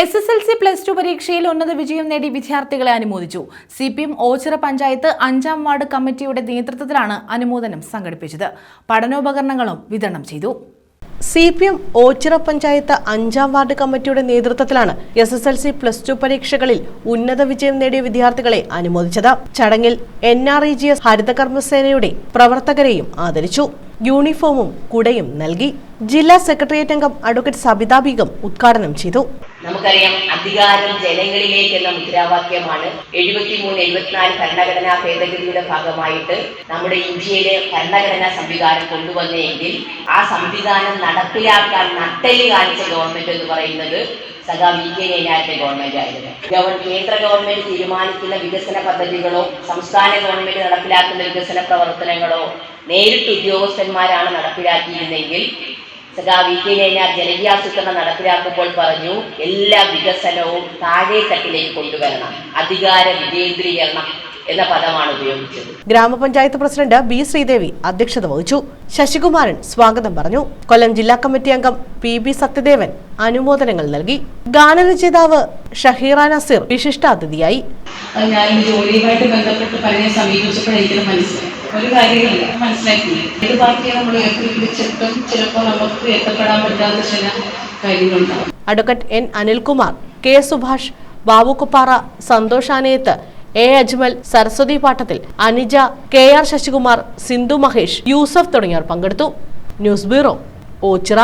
S S L C plus two പരീക്ഷയിൽ ഉന്നത വിജയം നേടി വിദ്യാർത്ഥികളെ അനുമോദിച്ചു. C P M Ochira panchayat അഞ്ചാം വാർഡ് കമ്മിറ്റിയുടെ നേതൃത്വത്തിലാണ് അനുമോദനം സംഘടിപ്പിച്ചത്. പഠനോപകരണങ്ങളും വിതരണം ചെയ്തു. C P M Ochira panchayat അഞ്ചാം വാർഡ് കമ്മിറ്റിയുടെ നേതൃത്വത്തിലാണ് S S L C plus two പരീക്ഷകളിൽ ഉന്നത വിജയം നേടിയ വിദ്യാർത്ഥികളെ അനുമോദിച്ചത്. ചടങ്ങിൽ N R E G S ഹരിതകർമ്മസേനയുടെ പ്രവർത്തകരെയും ആദരിച്ചു. യൂണിഫോമും കുടയും നൽകി ജില്ലാ സെക്രട്ടേറിയറ്റ് അംഗം അഡ്വക്കേറ്റ് സബിത ബീഗം ഉദ്ഘാടനം ചെയ്തു. നമുക്കറിയാം അധികാരം ജനങ്ങളിലേക്ക് എന്ന മുദ്രാവാക്യമാണ് എഴുപത്തിമൂന്ന് എഴുപത്തിനാല് ഭരണഘടനാ ഭേദഗതിയുടെ ഭാഗമായിട്ട് നമ്മുടെ ഇന്ത്യയിലെ ഭരണഘടനാ സംവിധാനം കൊണ്ടുവന്നെങ്കിൽ ആ സംവിധാനം നടപ്പിലാക്കാൻ നട്ടൽ കാണിച്ച ഗവൺമെന്റ് എന്ന് പറയുന്നത് സദാ വി കെ നൈനാരുടെ ഗവൺമെന്റ് ആയിരുന്നു. കേന്ദ്ര ഗവൺമെന്റ് തീരുമാനിക്കുന്ന വികസന പദ്ധതികളോ സംസ്ഥാന ഗവൺമെന്റ് നടപ്പിലാക്കുന്ന വികസന പ്രവർത്തനങ്ങളോ നേരിട്ട് ഉദ്യോഗസ്ഥന്മാരാണ് നടപ്പിലാക്കിയിരുന്നെങ്കിൽ സദാ വി കെ നയനാർ ജനകീയാസൂത്രണം നടപ്പിലാക്കുമ്പോൾ പറഞ്ഞു എല്ലാ വികസനവും താഴേത്തട്ടിലേക്ക് കൊണ്ടുവരണം. അധികാര വികേന്ദ്രീകരണം എന്ന പദമാണ് ഉപയോഗിച്ചത്. ഗ്രാമപഞ്ചായത്ത് പ്രസിഡന്റ് ബി ശ്രീദേവി അധ്യക്ഷത വഹിച്ചു. ശശികുമാരൻ സ്വാഗതം പറഞ്ഞു. കൊല്ലം ജില്ലാ കമ്മിറ്റി അംഗം പി ബി സത്യദേവൻ അനുമോദനങ്ങൾ നൽകി. ഗാനരചയിതാവ് ഷഹീറ നസീർ വിശിഷ്ടാതിഥിയായി അതിഥിയായി. ഞാൻ ജോലിയുമായിട്ട് ബന്ധപ്പെട്ട് പലരെ സമീപിച്ചപ്പോഴേ എനിക്കത് മനസ്സിലായി ഒരു കാര്യമില്ല. മനസ്സിലാക്കി ഏത് പാർട്ടിയെ നമ്മൾ ഉയർത്തിപ്പിടിച്ചിട്ടും ചിലപ്പോൾ നമുക്ക് എത്തപ്പെടാൻ പറ്റാത്ത ചില കാര്യങ്ങളുണ്ടാവും. Advocate N Anilkumar K Subhash ബാബുക്കുപ്പാറ Santhosh Anayath A. Ajmal Saraswathi Pattathil Anija K. R. Sasikumar Sindhu Mahesh Yusuf തുടങ്ങിയവർ പങ്കെടുത്തു. News bureau Ochira